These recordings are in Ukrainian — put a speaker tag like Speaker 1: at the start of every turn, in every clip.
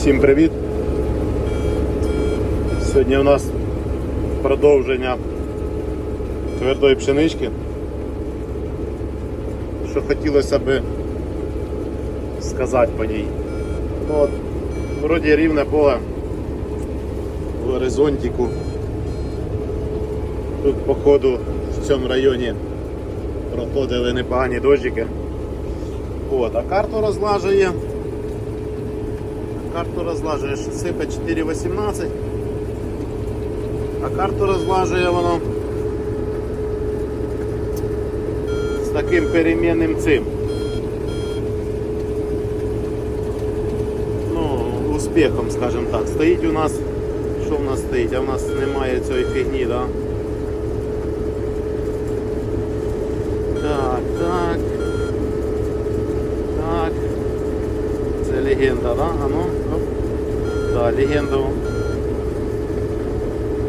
Speaker 1: Всім привіт! Сьогодні у нас продовження твердої пшенички. Що хотілося би сказати по ній. Ну, от, вроді рівне поле в горизонтику. Тут походу в цьому районі проходили непогані дощики. От, а карту розлажує. Карту розлажує, сипе 4,18. А карту розлажує воно з таким перемінним цим. Ну, успіхом, скажімо так. Стоїть у нас, що в нас стоїть? А в нас немає цієї фігні, да? легенда, да? А ну, оп. Да, легенду.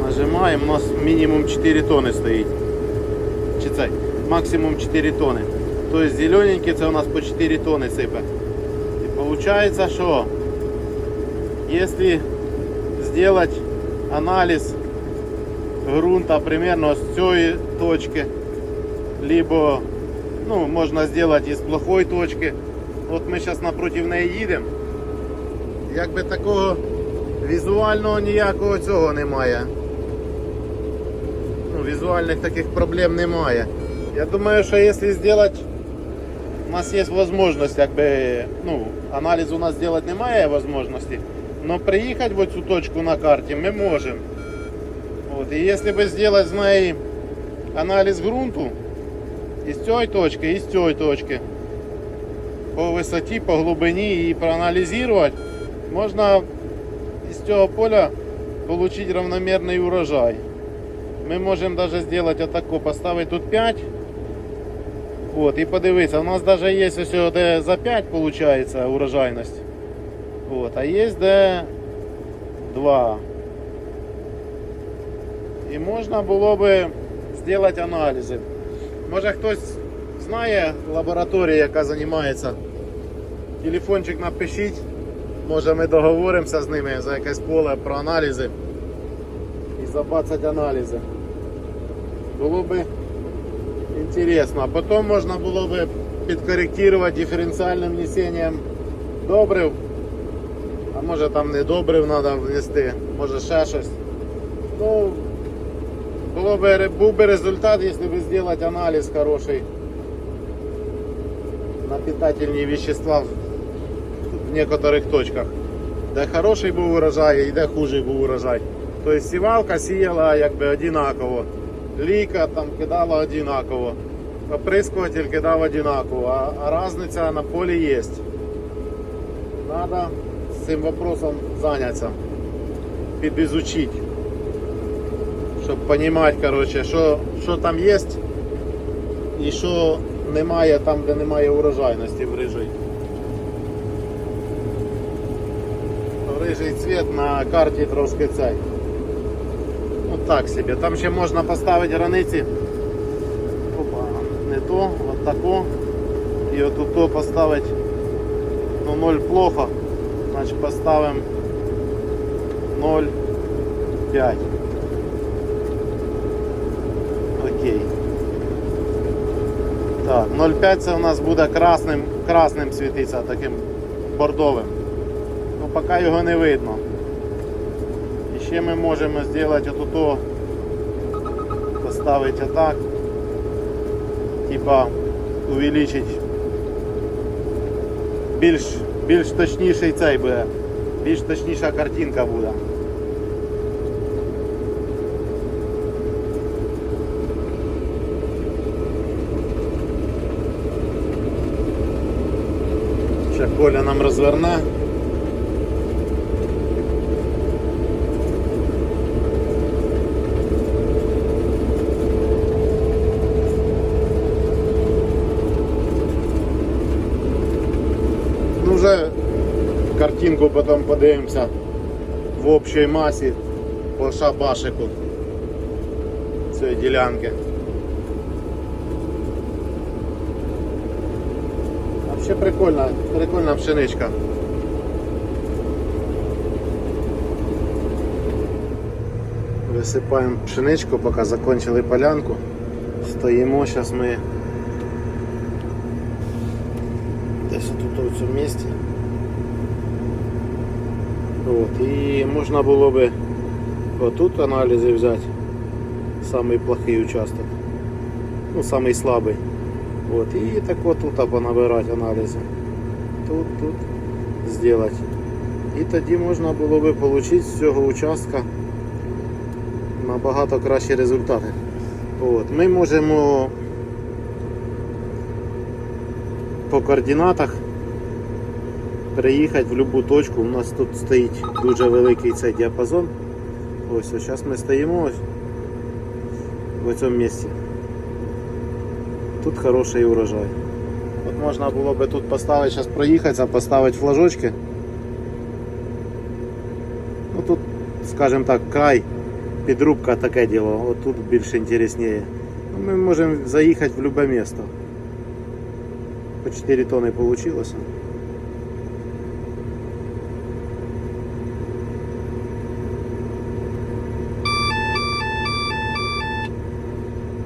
Speaker 1: Нажимаємо, у нас мінімум 4 тони стоїть. Чи це? Максимум 4 тони. Тобто зелененький це у нас по 4 тони сипе. І виходить, що якщо зробити аналіз грунта примерно з цієї точки, либо ну, можна зробити із плохої точки. От ми зараз напроти неї їдемо. Якби такого візуального ніякого цього немає. Ну, візуальних таких проблем немає. Я думаю, що якщо зробити, у нас є можливість, якби, ну, аналіз у нас зробити немає можливості, але приїхати в цю точку на карті ми можемо. От, і якщо б зробити з неї аналіз ґрунту, із цієї точки, і з цієї точки, по висоті, по глибині і проаналізувати, можна із цього поля отримати равномірний урожай. Ми можемо навіть зробити отако, поставити тут 5. От, і подивитися, у нас навіть є ось де за 5 виходить урожайність. От, а є де 2. І можна було би зробити аналізи. Може хтось знає лабораторію, яка займається. Телефончик напишіть. Може ми договоримося з ними за якесь поле про аналізи і забацати аналізи. Було би інтересно. Потім можна було би підкоректувати диференціальним внесенням добрив. А може там не добрив треба внести, може ще щось. Ну, було би, був би результат, якщо б зробити аналіз хороший на питательні вещества в некоторых точках. Де хороший був урожай і де хужий був урожай. Тобто сівалка сіяла якби одинаково. Ліка там кидала одинаково. Оприскуватель кидав одинаково, а, а різниця на полі є. Треба з цим вопросом зайнятися, підізучити, щоб розуміти, коротше, що, що там є і що немає там, де немає урожайності в рижій. рижий цвет на карті трошки цей. Ну так собі. Там ще можна поставити границі. Опа, не то, от тако. І от то поставити. Ну 0 плохо. Значить поставимо 0,5. Окей. Так, 0,5 це у нас буде красним, красним світиться, таким бордовим. Ну, поки його не видно. І ще ми можемо зробити отуто, поставити отак, типа увеличить більш, більш точніший цей буде, більш точніша картинка буде. Ще Коля нам розверне. Ну вже картинку потім подивимося в общій масі по шабашику цієї ділянки. Коротше, прикольна, прикольна пшеничка. Висипаємо пшеничку, пока закончили полянку. Стоїмо, зараз ми десь тут в цьому місці. От, І можна було би отут аналізи взяти, самий плохий участок, ну самый слабый От, і так от тут понабирати аналізи. Тут, тут зробити. І тоді можна було би отримати з цього участка набагато кращі результати. От, ми можемо по координатах приїхати в будь-яку точку. У нас тут стоїть дуже великий цей діапазон. Ось, ось зараз ми стоїмо ось в цьому місці. Тут хороший урожай. От можна було би тут поставити, зараз проїхатися, поставити флажочки. Ну тут, скажімо так, край, підрубка таке діло, от тут більш інтересніше. Ну, ми можемо заїхати в будь-яке місто. По 4 тонни вийшло.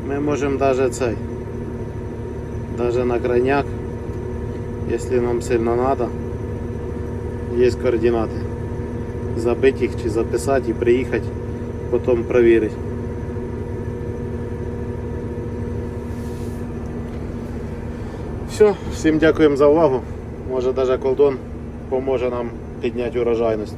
Speaker 1: Ми можемо навіть цей, Навіть на крайняк, якщо нам сильно треба, є координати. Забити їх чи записати і приїхати, потім перевірити. Все, всім дякуємо за увагу. Може навіть колдон поможе нам підняти урожайність.